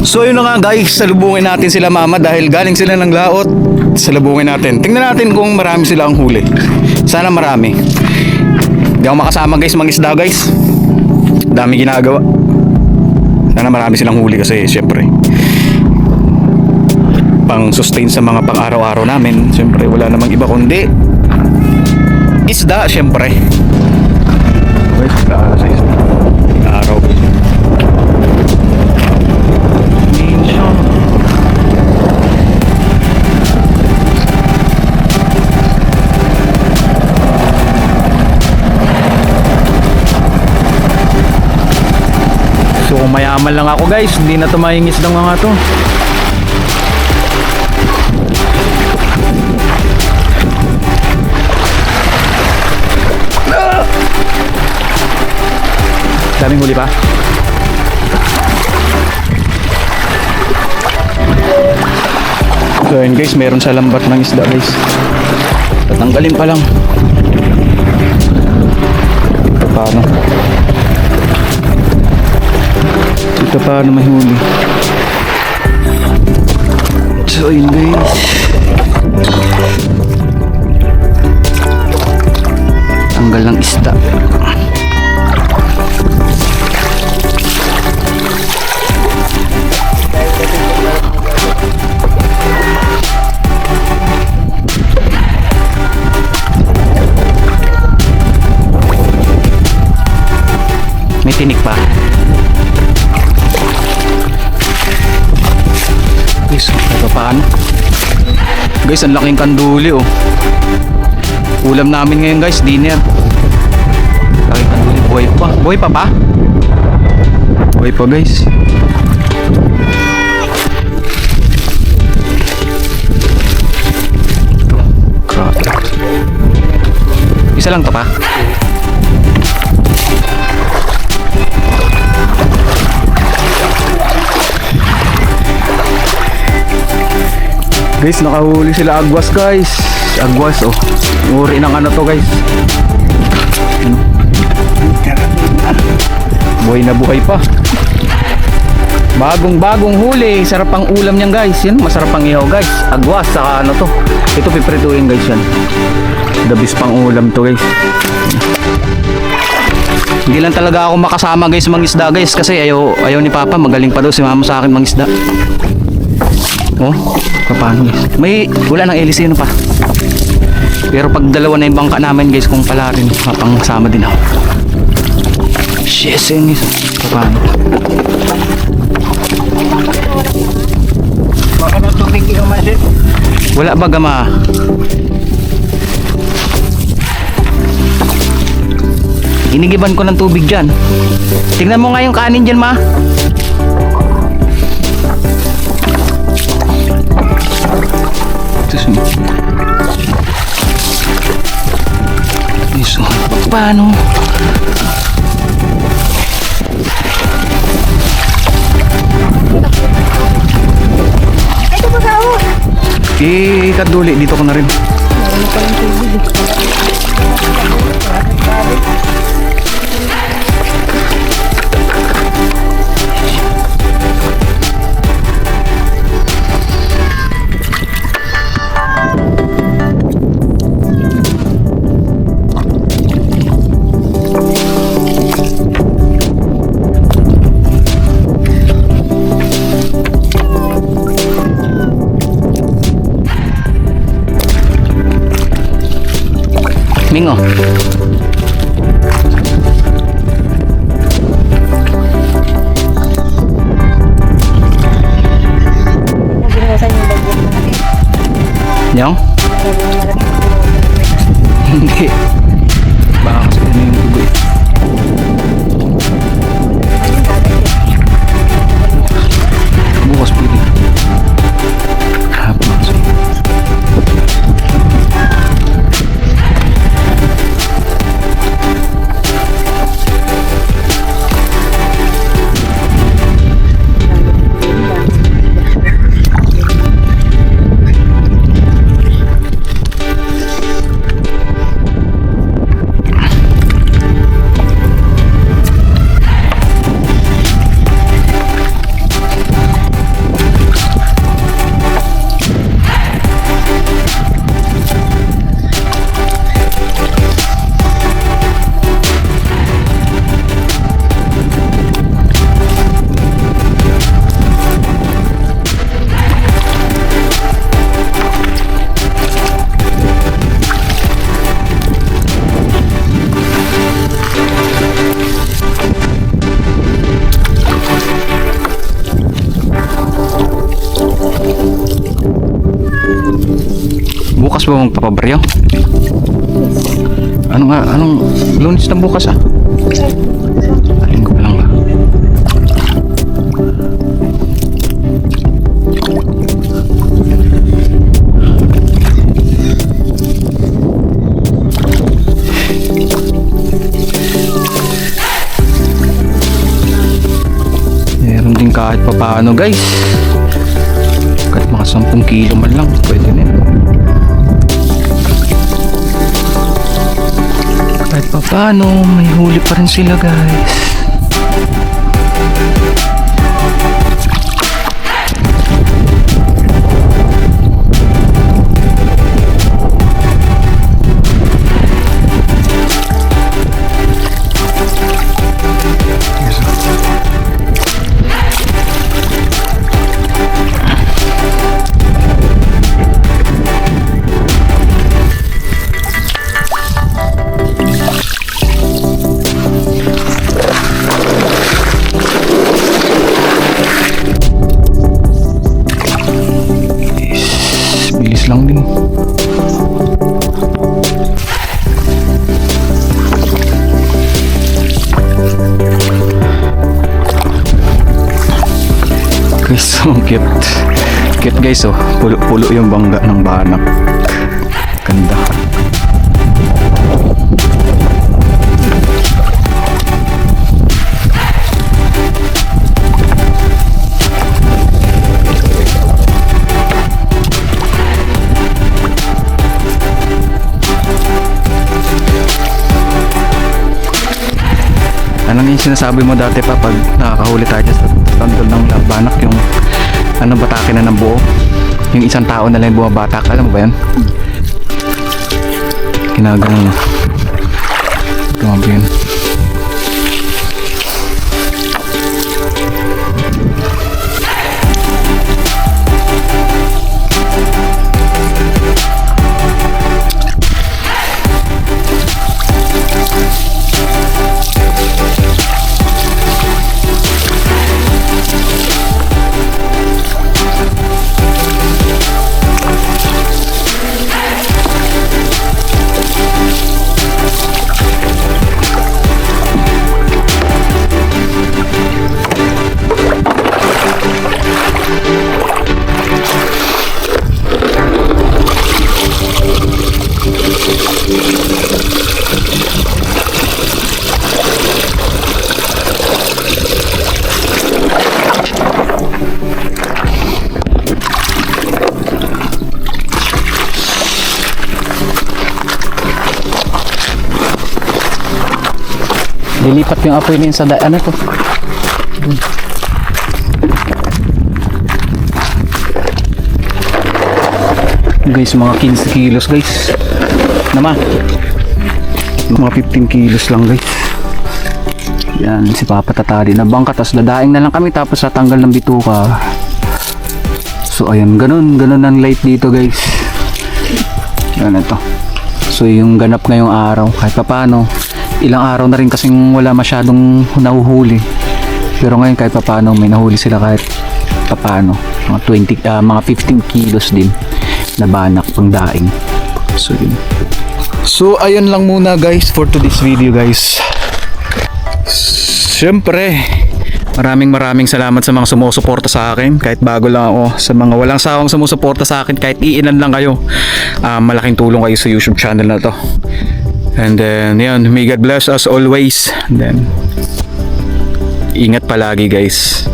So yun na nga guys, salubungin natin sila mama dahil galing sila ng laot. Salubungin natin. Tingnan natin kung marami sila ang huli. Sana marami. Hindi ako makasama guys, mangisda guys. Dami ginagawa. Sana marami silang huli kasi syempre pang sustain sa mga pang araw-araw namin. Syempre wala namang iba kundi isda syempre. Mayaman lang ako guys, hindi na to mahingis ng mga to. Daming huli pa. So yun guys, meron sa lambat ng isda guys. Tatanggalin pa lang. Paano? Ito paano may huli? So yun guys. Tanggal ng isda. Tinik pa. Guys, ang laking kanduli oh. Ulam namin ngayon guys, dinner. Laking kanduli, buhay pa. Buhay pa ba? Buhay pa guys. Isa lang to pa? Guys, nakahuli sila agwas guys. Agwas oh. Uri ng ano to guys. Buhay na buhay pa. Bagong bagong huli. Sarap ang ulam niyan guys. Yan, masarap ang ihaw guys. Agwas saka ano to. Ito piprituin guys yan. The best pang ulam to guys. Hindi lang talaga ako makasama guys mangisda guys kasi ayaw, ayaw ni Papa magaling pa daw si Mama sa akin mangisda. Oh, guys? May, wala nang LC ano pa. Pero pag dalawa na yung bangka namin guys, kung pala rin, mapangsama din ako. Shit, yun guys. Paano? Baka na tubig ka masin. Wala ba gama? Inigiban ko ng tubig dyan. Tingnan mo nga yung kanin dyan, ma. Paano? Ito po sa ako. Eh, kaduli. Dito ko na rin. Meron pa yung tubig. Mingo. Nabinusan yung. Hindi. Kong papabaryo. Ano nga, anong lunes na bukas ah? Alin ko pa lang ba? Meron din kahit pa paano guys. Kahit mga 10 kilo man lang, pwede na yun. Paano, may huli pa rin sila guys. Guys, so cute. Cute guys oh. Pulo-pulo yung bangga ng banak. Ganda. Ano yung sinasabi mo dati pa pag nakakahuli tayo sa tandol ng banak yung ano batake na ng buo yung isang tao na lang bumabatak alam mo ba yan? ginagawa mo grabe yun Lilipat yung apoy niya sa da- to? Dun. Guys, mga 15 kilos guys. Naman. Mga 15 kilos lang guys. Yan, si Papa tatali na bangka. Tapos dadaing na lang kami tapos tatanggal ng bituka. So ayun, ganun. Ganun ang light dito guys. Yan ito. So yung ganap ngayong araw, kahit pa paano, ilang araw na rin kasing wala masyadong nahuhuli. Pero ngayon kahit pa paano, may nahuli sila kahit pa paano. Mga 20, ah, mga 15 kilos din na banak pang daing. So yun. So ayun lang muna guys for today's video guys. Siyempre, maraming maraming salamat sa mga sumusuporta sa akin kahit bago lang ako sa mga walang sawang sumusuporta sa akin kahit iilan lang kayo Ah, malaking tulong kayo sa YouTube channel na to and then yun may God bless us always. And then ingat palagi guys